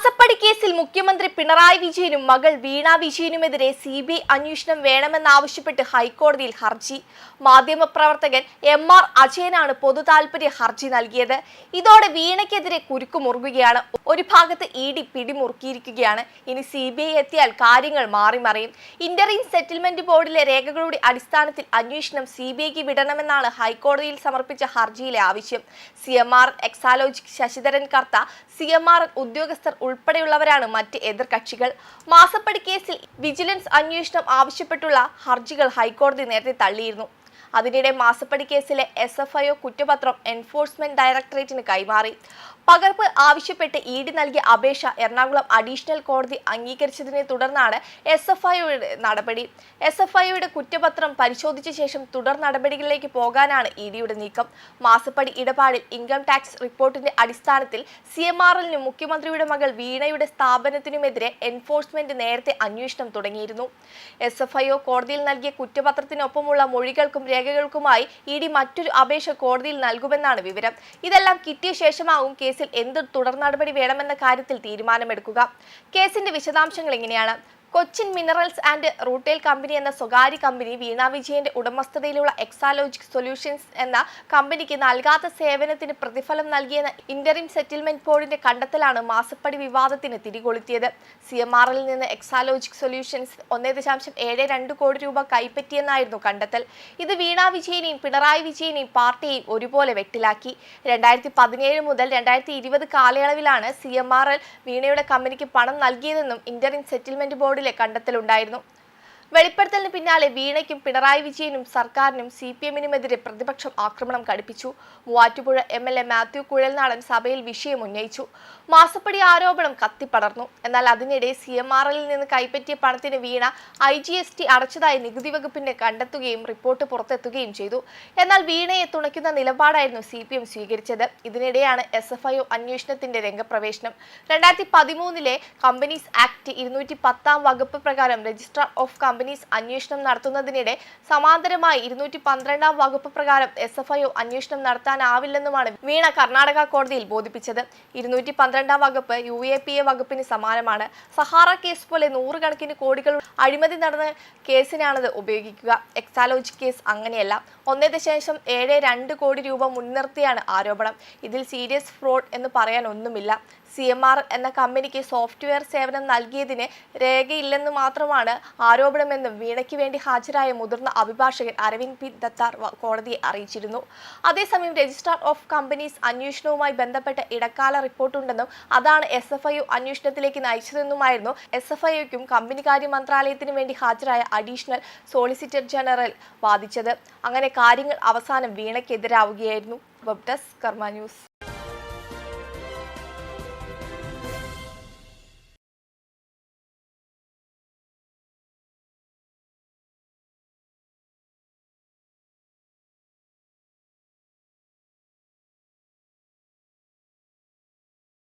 മാസ മാസപ്പടി കേസിൽ മുഖ്യമന്ത്രി പിണറായി വിജയനും മകൾ വീണ വിജയനുമെതിരെ സി ബി ഐ അന്വേഷണം വേണമെന്നാവശ്യപ്പെട്ട് ഹൈക്കോടതിയിൽ ഹർജി. മാധ്യമപ്രവർത്തകൻ എം ആർ അജയനാണ് പൊതു താൽപര്യ ഹർജി നൽകിയത്. ഇതോടെ വീണയ്ക്കെതിരെ കുരുക്കുമുറുകുകയാണ് ഒരു ഭാഗത്ത് ഇ ഡി പിടിമുറുക്കിയിരിക്കുകയാണ്. ഇനി സി ബി ഐ എത്തിയാൽ കാര്യങ്ങൾ മാറിമറിയും. ഇന്ററിം സെറ്റിൽമെന്റ് ബോർഡിലെ രേഖകളുടെ അടിസ്ഥാനത്തിൽ അന്വേഷണം സി ബി ഐക്ക് വിടണമെന്നാണ് ഹൈക്കോടതിയിൽ സമർപ്പിച്ച ഹർജിയിലെ ആവശ്യം. C M R Exalogic Sasidharan Kartha C M R ഉദ്യോഗസ്ഥർ ഉൾപ്പെടെയുള്ളവരാണ് മറ്റ് എതിർകക്ഷികൾ മാസപ്പടി കേസിൽ വിജിലൻസ് അന്വേഷണം ആവശ്യപ്പെട്ടുള്ള ഹർജികൾ ഹൈക്കോടതി നേരത്തെ തള്ളിയിരുന്നു. അതിനിടെ മാസപ്പടി കേസിലെ എസ് എഫ് ഐ ഒ കുറ്റപത്രം എൻഫോഴ്സ്മെന്റ് ഡയറക്ടറേറ്റിന് കൈമാറി. പകർപ്പ് ആവശ്യപ്പെട്ട് ഇ ഡി നൽകിയ അപേക്ഷ എറണാകുളം അഡീഷണൽ കോടതി അംഗീകരിച്ചതിനെ തുടർന്നാണ് എസ് എഫ് ഐയുടെ നടപടി. എസ് എഫ് ഐയുടെ കുറ്റപത്രം പരിശോധിച്ച ശേഷം തുടർ നടപടികളിലേക്ക് പോകാനാണ് ഇ ഡിയുടെ നീക്കം. മാസപ്പടി ഇടപാടിൽ ഇൻകം ടാക്സ് റിപ്പോർട്ടിന്റെ അടിസ്ഥാനത്തിൽ സി എം ആർ എല്ലിനും മുഖ്യമന്ത്രിയുടെ മകൾ വീണയുടെ സ്ഥാപനത്തിനുമെതിരെ എൻഫോഴ്സ്മെന്റ് നേരത്തെ അന്വേഷണം തുടങ്ങിയിരുന്നു. എസ് എഫ് ഐ ഒ കോടതിയിൽ നൽകിയ കുറ്റപത്രത്തിനൊപ്പമുള്ള മൊഴികൾക്കും രേഖകൾക്കുമായി ഇ ഡി മറ്റൊരു അപേക്ഷ കോടതിയിൽ നൽകുമെന്നാണ് വിവരം. ഇതെല്ലാം കിട്ടിയ ശേഷമാകും കേസിൽ എന്ത് തുടർ നടപടി വേണമെന്ന കാര്യത്തിൽ തീരുമാനമെടുക്കുക. കേസിന്റെ വിശദാംശങ്ങൾ ഇങ്ങനെയാണ്. Cochin minerals and rutile company എന്ന സ്വകാര്യ കമ്പനി വീണ വിജയന്റെ ഉടമസ്ഥതയിലുള്ള എക്സാലോജിക് സൊല്യൂഷൻസ് എന്ന കമ്പനിക്ക് നൽകാത്ത സേവനത്തിന് പ്രതിഫലം നൽകിയെന്ന ഇന്ററിം സെറ്റിൽമെന്റ് ബോർഡിന്റെ കണ്ടെത്തലാണ് മാസപ്പടി വിവാദത്തിന് തിരികൊളുത്തിയത്. സി എം ആറിൽ നിന്ന് എക്സാലോജിക് സൊല്യൂഷൻസ് ഒന്നേ ദശാംശം ഏഴ് രണ്ട് കോടി രൂപ കൈപ്പറ്റിയെന്നായിരുന്നു കണ്ടെത്തൽ. ഇത് വീണ വിജയനെയും പിണറായി വിജയനെയും പാർട്ടിയെയും ഒരുപോലെ വെട്ടിലാക്കി. രണ്ടായിരത്തി പതിനേഴ് മുതൽ രണ്ടായിരത്തി ഇരുപത് കാലയളവിലാണ് സി എം ആർ എൽ വീണയുടെ കമ്പനിക്ക് പണം നൽകിയതെന്നും ഇന്ററിം സെറ്റിൽമെന്റ് ബോർഡിലെ കണ്ടെത്തലുണ്ടായിരുന്നു വെളിപ്പെടുത്തലിന് പിന്നാലെ വീണയ്ക്കും പിണറായി വിജയനും സർക്കാരിനും സി പി എമ്മിനുമെതിരെ പ്രതിപക്ഷം ആക്രമണം കടുപ്പിച്ചു. Muvattupuzha M L A Mathew Kuzhalnadan സഭയിൽ വിഷയം ഉന്നയിച്ചു. മാസപ്പടി ആരോപണം കത്തിപ്പടർന്നു എന്നാൽ അതിനിടെ സി എം ആർ എല്ലിൽ നിന്ന് കൈപ്പറ്റിയ പണത്തിന് Veena I G S T അടച്ചതായി നികുതി വകുപ്പിനെ കണ്ടെത്തുകയും റിപ്പോർട്ട് പുറത്തെത്തുകയും ചെയ്തു. എന്നാൽ വീണയെ തുണയ്ക്കുന്ന നിലപാടായിരുന്നു സി പി എം സ്വീകരിച്ചത്. ഇതിനിടെയാണ് എസ് എഫ് ഐ ഒ അന്വേഷണത്തിന്റെ രംഗപ്രവേശനം. രണ്ടായിരത്തി പതിമൂന്നിലെ കമ്പനീസ് ആക്ട് ഇരുന്നൂറ്റി പത്താം വകുപ്പ് പ്രകാരം രജിസ്ട്രാർ ഓഫ് കമ്പനീസ് അന്വേഷണം നടത്തുന്നതിനിടെ സമാന്തരമായി ഇരുന്നൂറ്റി പന്ത്രണ്ടാം വകുപ്പ് പ്രകാരം എസ് എഫ് ഐ അന്വേഷണം നടത്താനാവില്ലെന്നുമാണ് വീണ കർണാടക കോടതിയിൽ ബോധിപ്പിച്ചത്. ഇരുന്നൂറ്റി പന്ത്രണ്ടാം വകുപ്പ് യു എ പി എ വകുപ്പിന് സമാനമാണ്. സഹാറ കേസ് പോലെ നൂറുകണക്കിന് കോടികൾ അഴിമതി നടന്ന കേസിനാണത് ഉപയോഗിക്കുക. എക്സാലോജി കേസ് അങ്ങനെയല്ല. ഒന്നേ ദശാംശം ഏഴ് രണ്ട് കോടി രൂപ മുൻനിർത്തിയാണ് ആരോപണം. ഇതിൽ സീരിയസ് ഫ്രോഡ് എന്ന് പറയാൻ ഒന്നുമില്ല സി എം ആർ എന്ന കമ്പനിക്ക് സോഫ്റ്റ്വെയർ സേവനം നൽകിയതിന് രേഖയില്ലെന്ന് മാത്രമാണ് ആരോപണമെന്നും വീണയ്ക്ക് വേണ്ടി ഹാജരായ മുതിർന്ന അഭിഭാഷകൻ അരവിന്ദ് പി ദത്താർ കോടതിയെ അറിയിച്ചിരുന്നു. അതേസമയം രജിസ്ട്രാർ ഓഫ് കമ്പനീസ് അന്വേഷണവുമായി ബന്ധപ്പെട്ട ഇടക്കാല റിപ്പോർട്ടുണ്ടെന്നും അതാണ് എസ് എഫ് ഐ യു അന്വേഷണത്തിലേക്ക് നയിച്ചതെന്നുമായിരുന്നു എസ് എഫ് ഐ യുക്കും കമ്പനികാര്യ മന്ത്രാലയത്തിനു വേണ്ടി ഹാജരായ അഡീഷണൽ സോളിസിറ്റർ ജനറൽ വാദിച്ചത്. അങ്ങനെ കാര്യങ്ങൾ അവസാനം വീണയ്ക്കെതിരാവുകയായിരുന്നു. Web desk Karma news.